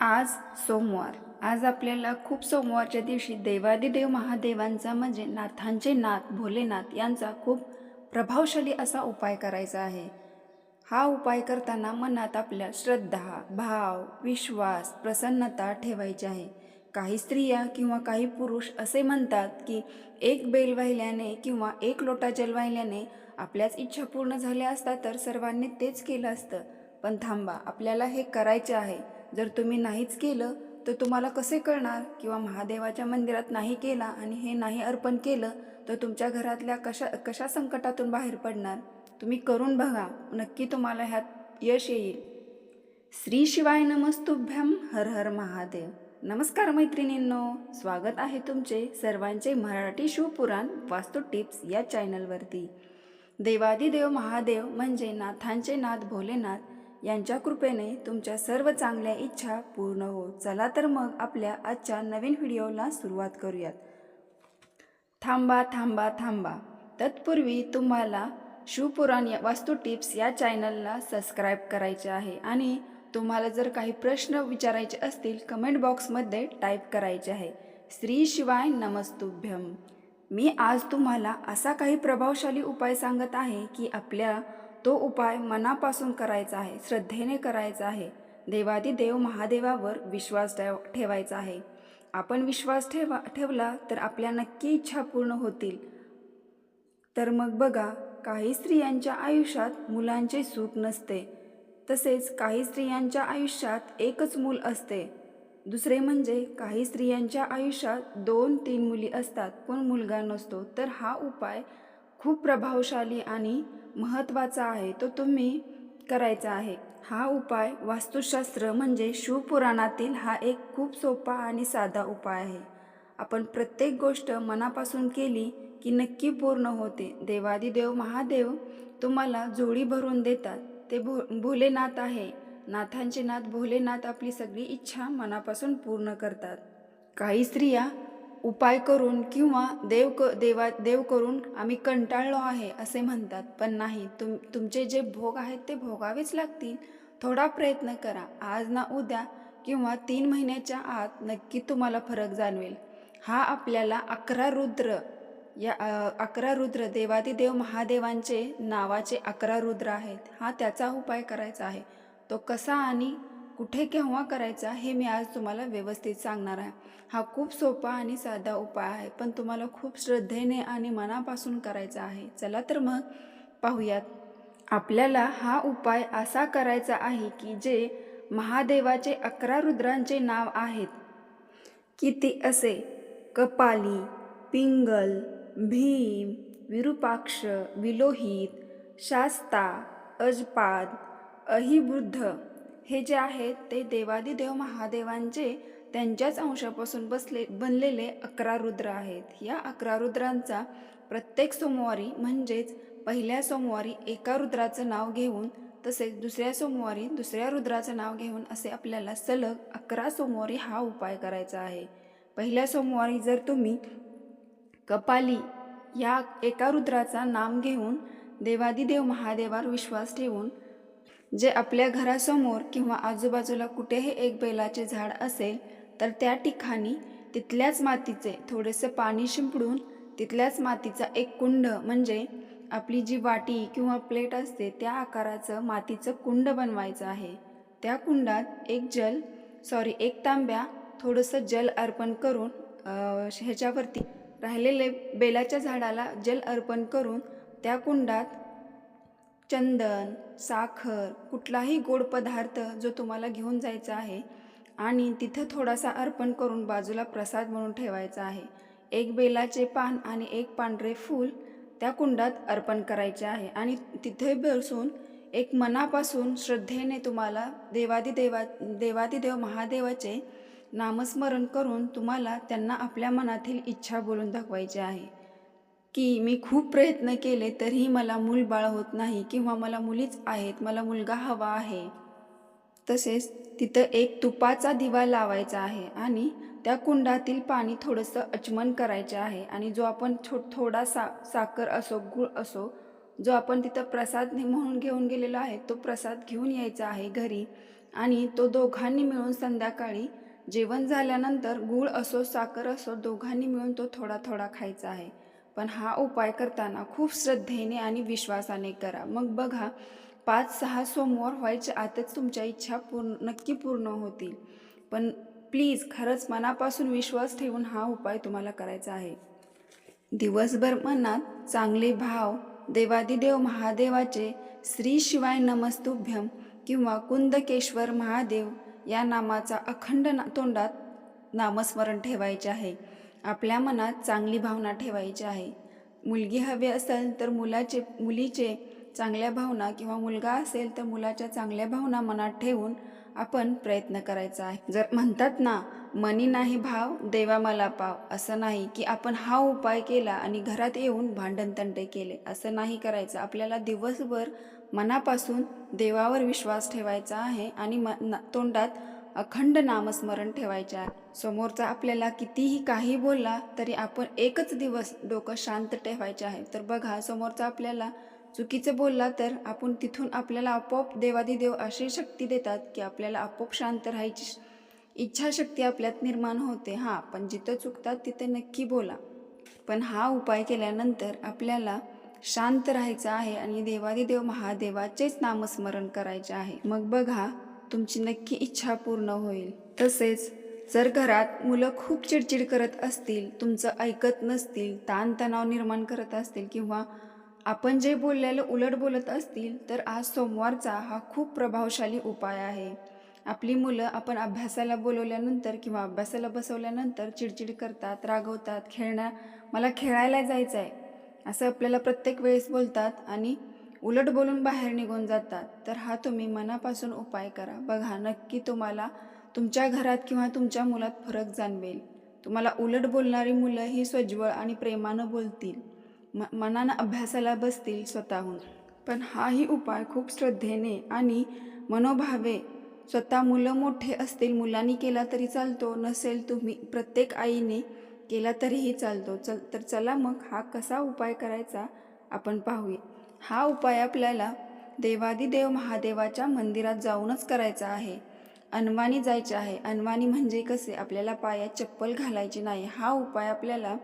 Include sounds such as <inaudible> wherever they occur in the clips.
आज सोमवार. आज आपल्याला खूप सोमवारच्या दिवशी देवादिदेव महादेवांचा म्हणजे नाथांचे नाथ भोलेनाथ यांचा खूप प्रभावशाली असा उपाय करायचा आहे. हा उपाय करताना मनात आपल्या श्रद्धा भाव विश्वास प्रसन्नता ठेवायची आहे. काही स्त्रिया किंवा काही पुरुष असे म्हणतात की एक बेल वाहिल्याने किंवा एक लोटा जल वाहिल्याने आपल्याच इच्छा पूर्ण झाल्या असतात तर सर्वांनी तेच केलं असतं. पण थांबा आपल्याला हे करायचे आहे. जर तुम्ही नाहीच केलं तर तुम्हाला कसे कळणार? किंवा महादेवाच्या मंदिरात नाही केला आणि हे नाही अर्पण केलं तर तुमच्या घरातल्या कशा कशा संकटातून बाहेर पडणार? तुम्ही करून बघा. नक्की तुम्हाला ह्यात यश येईल. श्री शिवाय नमस्तुभ्यम हर हर महादेव. नमस्कार मैत्रिणींनो. स्वागत आहे तुमचे सर्वांचे मराठी शिवपुराण वास्तू टिप्स या चॅनलवरती. देवादिदेव महादेव म्हणजे नाथांचे नाथ भोलेनाथ यांच्या कृपेने तुमच्या सर्व चांगल्या इच्छा पूर्ण हो. चला तर मग आपल्या आजच्या नवीन व्हिडिओला सुरुवात करूयात. थांबा थांबा थांबा. तत्पूर्वी तुम्हाला शिवपुराण या वास्तू टिप्स या चॅनलला सबस्क्राईब करायचे आहे आणि तुम्हाला जर काही प्रश्न विचारायचे असतील कमेंट बॉक्समध्ये टाईप करायचे आहे. श्री शिवाय नमस्तुभ्यम. मी आज तुम्हाला असा काही प्रभावशाली उपाय सांगत आहे की आपल्या तो उपाय मनापासून करायचा आहे श्रद्धेने करायचा आहे. देवादिदेव महादेवावर विश्वास ठेव ठेवायचा आहे. आपण विश्वास ठेवा ठेवला तर आपल्या नक्की इच्छा पूर्ण होतील. तर मग बघा काही स्त्रियांच्या आयुष्यात मुलांचे सुख नसते. तसेच काही स्त्रियांच्या आयुष्यात एकच मूल असते. दुसरे म्हणजे काही स्त्रियांच्या आयुष्यात दोन तीन मुली असतात पण मुलगा नसतो. तर हा उपाय खूप प्रभावशाली आणि महत्त्वाचा आहे तो तुम्ही करायचा आहे. हा उपाय वास्तुशास्त्र म्हणजे शिवपुराणातील हा एक खूप सोपा आणि साधा उपाय आहे. आपण प्रत्येक गोष्ट मनापासून केली की नक्की पूर्ण होते. देवादिदेव महादेव तुम्हाला जोडी भरून देतात. ते भो भोलेनाथ आहे. नाथांचे नाथ भोलेनाथ आपली सगळी इच्छा मनापासून पूर्ण करतात. काही स्त्रिया उपाय करून किंवा देव क देवा देव करून आम्ही कंटाळलो आहे असे म्हणतात. पण नाही तुम तुमचे जे भोग आहेत ते भोगावेच लागतील. थोडा प्रयत्न करा. आज ना उद्या किंवा तीन महिन्याच्या आत नक्की तुम्हाला फरक जाणवेल. हा आपल्याला अकरा रुद्र या अकरा रुद्र देवादिदेव महादेवांचे नावाचे अकरा रुद्र आहेत. हा त्याचा उपाय करायचा आहे. तो कसा आणि कुठे केव्हा करायचा हे मी आज तुम्हाला व्यवस्थित सांगणार आहे. हा खूप सोपा आणि साधा उपाय आहे पण तुम्हाला खूप श्रद्धेने आणि मनापासून करायचा आहे. चला तर मग पाहूयात. आपल्याला हा उपाय असा करायचा आहे की जे महादेवाचे अकरा रुद्रांचे नाव आहेत. की असे? कपाली पिंगल भीम विरूपाक्ष विलोहित शास्ता अजपाद अहिबुद्ध हे जे आहेत ते देवादिदेव महादेवांचे त्यांच्याच अंशापासून बसले बनलेले अकरा रुद्र आहेत. या अकरा रुद्रांचा प्रत्येक सोमवारी म्हणजेच पहिल्या सोमवारी एका रुद्राचं नाव घेऊन तसेच दुसऱ्या सोमवारी दुसऱ्या रुद्राचं नाव घेऊन असे आपल्याला सलग अकरा सोमवारी हा उपाय करायचा आहे. पहिल्या सोमवारी जर तुम्ही कपाली या एका रुद्राचा नाम घेऊन देवादिदेव महादेवावर विश्वास ठेवून जे आपल्या घरासमोर किंवा आजूबाजूला कुठेही एक बेलाचे झाड असेल तर त्या ठिकाणी तिथल्याच मातीचे थोडेसे पाणी शिंपडून तिथल्याच मातीचा एक कुंड म्हणजे आपली जी वाटी किंवा प्लेट असते त्या आकाराचं मातीचं कुंड बनवायचं आहे. त्या कुंडात एक जल सॉरी एक तांब्या थोडंसं जल अर्पण करून ह्याच्यावरती राहिलेले बेलाच्या झाडाला जल अर्पण करून त्या कुंडात चंदन साखर कुठलाही गोड पदार्थ जो तुम्हाला घेऊन जायचा आहे आणि तिथं थोडासा अर्पण करून बाजूला प्रसाद म्हणून ठेवायचा आहे. एक बेलाचे पान आणि एक पांढरे फूल त्या कुंडात अर्पण करायचे आहे आणि तिथे बसून एक मनापासून श्रद्धेने तुम्हाला देवादिदेवा देवादिदेव महादेवाचे नामस्मरण करून तुम्हाला त्यांना आपल्या मनातील इच्छा बोलून दाखवायची आहे. की मी खूप प्रयत्न केले तरीही मला मूल बाळ होत नाही किंवा मला मुलीच आहेत मला मुलगा हवा आहे. तसेच तिथं एक तुपाचा दिवा लावायचा आहे आणि त्या कुंडातील पाणी थोडंसं अचमन करायचे आहे आणि जो आपण छो थोडा सा साखर असो गुळ असो जो आपण तिथं प्रसाद म्हणून घेऊन गेलेलो आहे तो प्रसाद घेऊन यायचा आहे घरी आणि तो दोघांनी मिळून संध्याकाळी जेवण झाल्यानंतर गूळ असो साखर असो दोघांनी मिळून तो थोडा थोडा खायचा आहे. पण हा उपाय करताना खूप श्रद्धेने आणि विश्वासाने करा. मग बघा पाच सहा सोमवार व्हायच्या आतच तुमच्या इच्छा पूर्ण नक्की पूर्ण होतील. पण प्लीज खरंच मनापासून विश्वास ठेवून हा उपाय तुम्हाला करायचा आहे. दिवसभर मनात चांगले भाव देवादिदेव महादेवाचे श्री शिवाय नमस्तुभ्यम किंवा कुंदकेश्वर महादेव या नामाचा अखंड ना तोंडात नामस्मरण ठेवायचे आहे. आपल्या मनात चांगली भावना ठेवायची आहे. मुलगी हवी असेल तर मुलाचे मुलीचे चांगल्या भावना किंवा मुलगा असेल तर मुलाच्या चांगल्या भावना मनात ठेवून आपण प्रयत्न करायचा आहे. जर म्हणतात ना मनी नाही भाव देवा मला पाव असं नाही की आपण हा उपाय केला आणि घरात येऊन भांडणतंटे केले असं नाही करायचं. आपल्याला दिवसभर मनापासून देवावर विश्वास ठेवायचा आहे आणि म तोंडात अखंड नामस्मरण ठेवायच्या. आहे समोरचा आपल्याला कितीही काही बोलला तरी आपण एकच दिवस डोकं शांत ठेवायचे आहे. तर बघा समोरचा आपल्याला चुकीचं बोलला तर आपण तिथून आपल्याला आपोआप देवादिदेव अशी शक्ती देतात की आपल्याला आपोआप शांत राहायची इच्छाशक्ती आपल्यात निर्माण होते. हां पण जिथं चुकतात तिथं नक्की बोला. पण हा उपाय केल्यानंतर आपल्याला शांत राहायचं आहे आणि देवादिदेव महादेवाचेच नामस्मरण करायचे आहे. मग बघा तुमची नक्की इच्छा पूर्ण होईल. तसेच जर घरात मुलं खूप चिडचिड करत असतील तुमचं ऐकत नसतील ताणतणाव निर्माण करत असतील किंवा आपण जे बोललेलं उलट बोलत असतील तर आज सोमवारचा हा खूप प्रभावशाली उपाय आहे. आपली मुलं आपण अभ्यासाला बोलवल्यानंतर किंवा अभ्यासाला बसवल्यानंतर चिडचिड करतात रागवतात खेळण्या मला खेळायला जायचं आहे असं आपल्याला प्रत्येक वेळेस बोलतात आणि उलट बोलून बाहेर निघून जातात. तर हा तुम्ही मनापासून उपाय करा. बघा नक्की तुम्हाला तुमच्या घरात किंवा तुमच्या मुलात फरक जाणवेल. तुम्हाला उलट बोलणारी मुलं ही स्वज्वळ आणि प्रेमानं बोलतील. म मनानं अभ्यासाला बसतील स्वतःहून. पण हाही उपाय खूप श्रद्धेने आणि मनोभावे स्वतः मुलं मोठे असतील मुलांनी केला तरी चालतो नसेल तुम्ही प्रत्येक आईने केला तरीही चालतो. चल तर चला मग हा कसा उपाय करायचा आपण पाहूया. हा उपाय आपल्याला देवादिदेव महादेवाच्या मंदिरात जाऊनच करायचा आहे. अनवाणी जायचे आहे. अनवाणी म्हणजे कसे? आपल्याला पायात चप्पल घालायची नाही. हा उपाय आपल्याला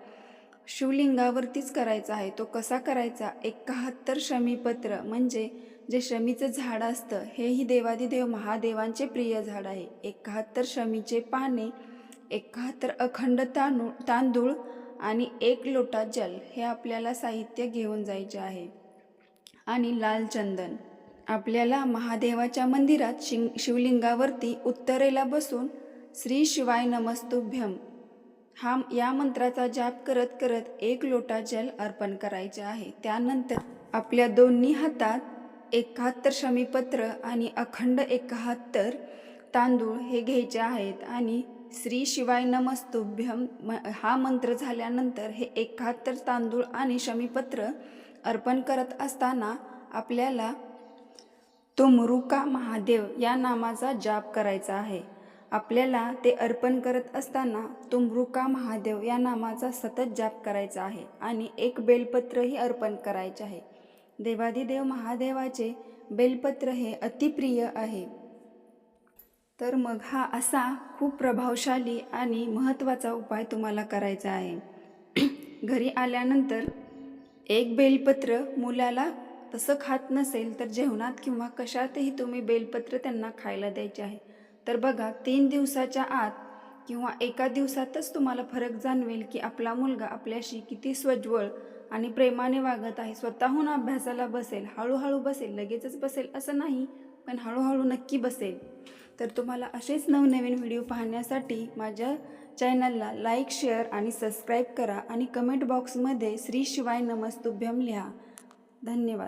शिवलिंगावरतीच करायचा आहे. तो कसा करायचा? एकाहत्तर शमीपत्र म्हणजे जे शमीचं झाड असतं हेही देवादिदेव महादेवांचे प्रिय झाड आहे. एकाहत्तर शमीचे पाने एकाहत्तर अखंड तांदूळ तांदूळ आणि एक लोटा जल हे आपल्याला साहित्य घेऊन जायचे आहे. आणि लाल चंदन. आपल्याला महादेवाच्या मंदिरात शिंग शिवलिंगावरती उत्तरेला बसून श्री शिवाय नमस्तुभ्यम. हा या मंत्राचा जाप करत करत एक लोटा जल अर्पण करायचे आहे. त्यानंतर आपल्या दोन्ही हातात एकाहत्तर शमीपत्र आणि अखंड एकाहत्तर तांदूळ हे घ्यायचे आहेत आणि श्री शिवाय नमस्तुभ्यम म हा मंत्र झाल्यानंतर हे एकाहत्तर तांदूळ आणि शमीपत्र अर्पण करत असताना आपल्याला तुमरुका महादेव या नामाचा जाप करायचा आहे. आपल्याला ते अर्पण करत असताना तुमरुका महादेव या नामाचा सतत जाप करायचा आहे आणि एक बेलपत्रही अर्पण करायचे आहे. देवादिदेव महादेवाचे बेलपत्र हे अतिप्रिय आहे. तर मग हा असा खूप प्रभावशाली आणि महत्त्वाचा उपाय तुम्हाला करायचा आहे. <clears throat> घरी आल्यानंतर एक बेलपत्र मुलाला तसं खात नसेल तर जेवणात किंवा कशातही तुम्ही बेलपत्र त्यांना खायला द्यायचे आहे. तर बघा तीन दिवसाच्या आत किंवा एका दिवसातच तुम्हाला फरक जाणवेल की आपला मुलगा आपल्याशी किती स्वज्वळ आणि प्रेमाने वागत आहे. स्वतःहून अभ्यासाला बसेल हळूहळू बसेल लगेचच बसेल असं नाही पण हळूहळू नक्की बसेल. तर तुम्हाला असेच नवनवीन व्हिडिओ पाहण्यासाठी माझ्या चॅनलला लाईक शेअर आणि सबस्क्राईब करा आणि कमेंट बॉक्समध्ये श्री शिवाय नमस्तुभ्यम लिहा. धन्यवाद.